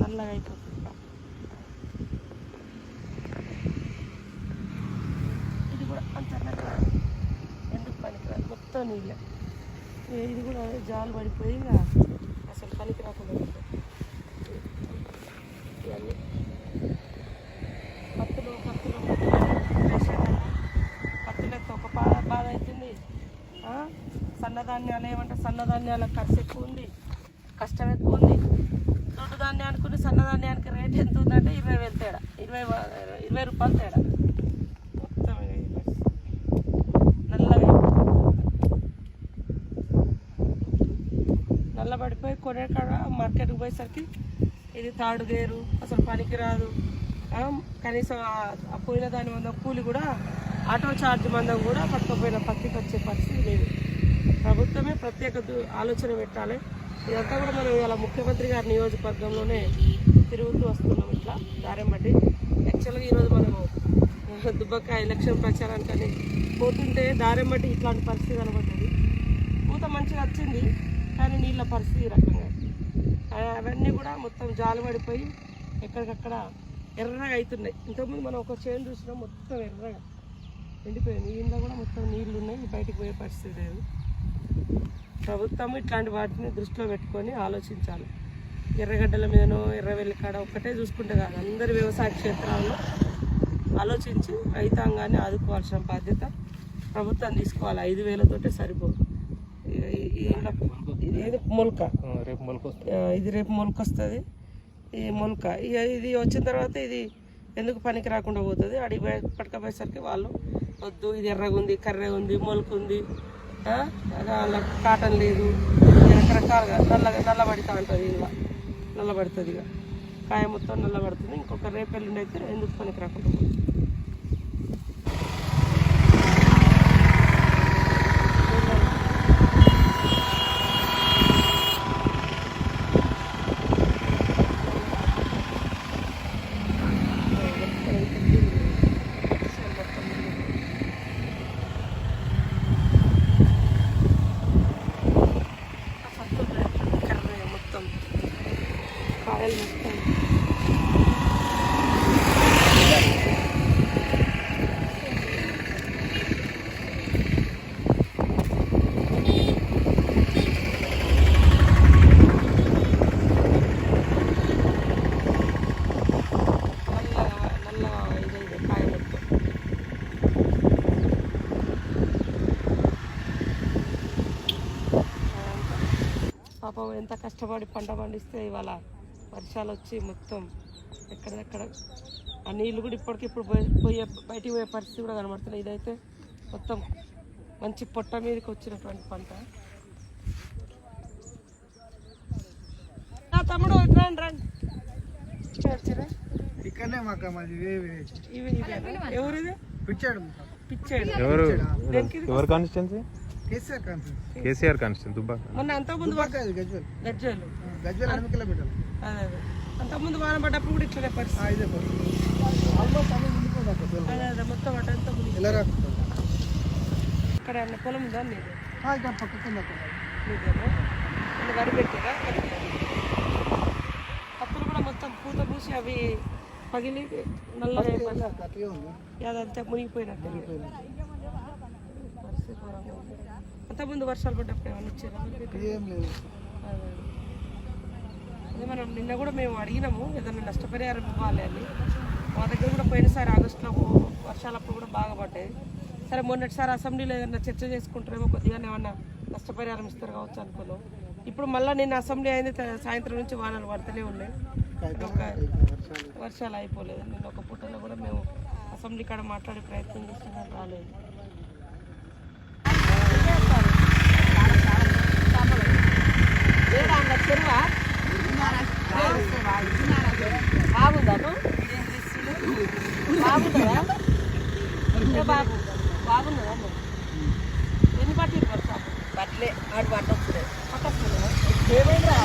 నల్లగా అయిపోతుంది. ఇది కూడా అంత ఎందుకు పనికిరాదు? మొత్తం నీళ్ళే. ఇది కూడా జాలు పడిపోయి అసలు పనికి రాకుండా ఇవన్నీ. పత్తులు పత్తులు. వేసేదాన్ని ఒక బాధ బాధ అవుతుంది సన్నధాన్యాలు ఏమంటే సన్నధాన్యాల ఖర్చు ఎక్కువ ఉంది. కష్టం ఎక్కువ ఉంది. దొడ్డు ధాన్యానికి సన్నధాన్యానికి రేట్ ఎంత ఉందంటే ఇరవై వేలు తేడా. ఇరవై ఇరవై రూపాయలు తేడా. మొత్తం. నల్లగా నల్లబడిపోయి కొనే కాడ మార్కెట్కి పోయేసరికి ఇది తాడు గేరు అసలు పనికి రాదు కనీసం ఆ- పోయిన దాని మందం కూలి కూడా ఆటో ఛార్జ్ మందం కూడా పట్టుకపోయిన పత్తికి వచ్చే పరిస్థితి లేదు. ప్రభుత్వమే ప్రత్యేక ఆలోచన పెట్టాలి. ఇదంతా కూడా మనం ఇలా ముఖ్యమంత్రి గారి నియోజకవర్గంలోనే తిరుగుతూ వస్తున్నాం ఇట్లా దారెమ్మటి యాక్చువల్గా ఈరోజు మనము దుబ్బక్క ఎలక్షన్ ప్రచారానికని పోతుంటే దారెమ్మటి ఇట్లాంటి పరిస్థితి కనబడ్డది. పూత మంచిగా వచ్చింది కానీ నీళ్ళ పరిస్థితి రకంగా. అవన్నీ కూడా మొత్తం జాలు పడిపోయి ఎక్కడికక్కడ ఎర్రగా అవుతున్నాయి ఇంతకుముందు మనం ఒక చేను చూసినాం మొత్తం ఎర్రగా. ఎండిపోయింది. ఇంట్లో కూడా మొత్తం నీళ్ళు ఉన్నాయి బయటికి పోయే పరిస్థితి లేదు. ప్రభుత్వం ఇట్లాంటి వాటిని దృష్టిలో పెట్టుకొని ఆలోచించాలి. ఎర్రగడ్డల మీదనో ఎర్రవెల్లి కాడ ఒక్కటే చూసుకుంటే కాదు అందరి వ్యవసాయ క్షేత్రాల్లో ఆలోచించి రైతాంగాన్ని ఆదుకోవాల్సిన బాధ్యత ప్రభుత్వం తీసుకోవాలి. ఐదు వేలతోటే సరిపోదు. ఇది మొలక. రేపు మొలకొస్తుంది ఆ, ఇది రేపు మొలకొస్తుంది ఈ మొలక. ఇక ఇది వచ్చిన తర్వాత ఇది ఎందుకు పనికి రాకుండా పోతుంది? అడిగి పోయి పట్టుకపోయేసరికి వాళ్ళు వద్దు ఇది ఎర్రగా ఉంది కర్రెగా ఉంది మొలక ఉంది కాటన్ లేదు. రకరకాలుగా నల్లగా నల్లబడుతూ ఉంటుంది ఇలా నల్లబడుతుంది ఇక. కాయ మొత్తం నల్లబడుతుంది ఇంకొక రేపెల్లుండి అయితే ఎందుకు పనికి రాకుండా పోతుంది కర్రగా మొత్తం ఆయిల్ మొత్తం ఇదైంది మొత్తం. పాపం ఎంత కష్టపడి పంట పండిస్తే ఇవాళ వర్షాలు వచ్చి మొత్తం ఎక్కడెక్కడ ఆ నీళ్ళు కూడా ఇప్పటికిప్పుడు పోయి- పోయే బయటికి పోయే పరిస్థితి కూడా కనబడుతుంది ఇదైతే మొత్తం మంచి పొట్ట మీదకి వచ్చినటువంటి పంట తమ్ముడు రండి రండి. ఇక్కడనే మాకు? ఎవరిది? పిచ్చాడు పిచ్చాడు. ఎవరు? ఎవరు? Constituency KCR concept KCR constituency Dubbaka మొన్న అంత ముందు గజ్వల్. గజ్జలు గజ్వల్ ఎనిమిది కిలోమీటర్లు. అదే అదే. అంత ముందు వాన పడ్డప్పుడు కూడా ఇట్లనే పరిస్థితి. ఇదే ఆల్మోస్ట్ అన్ని ముందుకోదాం అదే అదే మొత్తం అటంతా మునిగి. ఎలా రాకుండా. ఇక్కడ అన్న పొలం ఉందా నీది ఇక్కడ వరి పెట్టారా? పప్పులు కూడా మొత్తం పూత పూసి అవి పగిలి ఉంది. అదంతా మునిగిపోయినట్టు. పరిస్థితి. అంతకుముందు వర్షాలు పడ్డప్పుడు ఏమన్నా ఇచ్చారా? ఏం లేదు. అదే. మనం నిన్న కూడా మేము అడిగినాము ఏదైనా నష్టపరిహారం ఇవ్వాలి అని. మా దగ్గర కూడా పోయినసారి ఆగస్టులో వర్షాలప్పుడు కూడా బాగా పడ్డాయి. సరే మొన్నటిసారి అసెంబ్లీలో ఏదైనా చర్చ చేసుకుంటారేమో కొద్దిగా ఏమన్నా నష్టపరిహారం ఇస్తారు కావచ్చు అనుకున్నాం. ఇప్పుడు మళ్ళీ నిన్న అసెంబ్లీ అయింది సాయంత్రం నుంచి వానలు పడుతూనే ఉన్నాయి. ఒక వర్షాలు అయిపోలేదు. నిన్న ఒక పూటలో కూడా మేము అసెంబ్లీ కాడ మాట్లాడే ప్రయత్నం చేసినా రాలేదు. బాబు బాగున్నదా ఎన్ని బట్టలే ఆడు పట్టొచ్చు పట్టొస్తుందా? ఏమైందా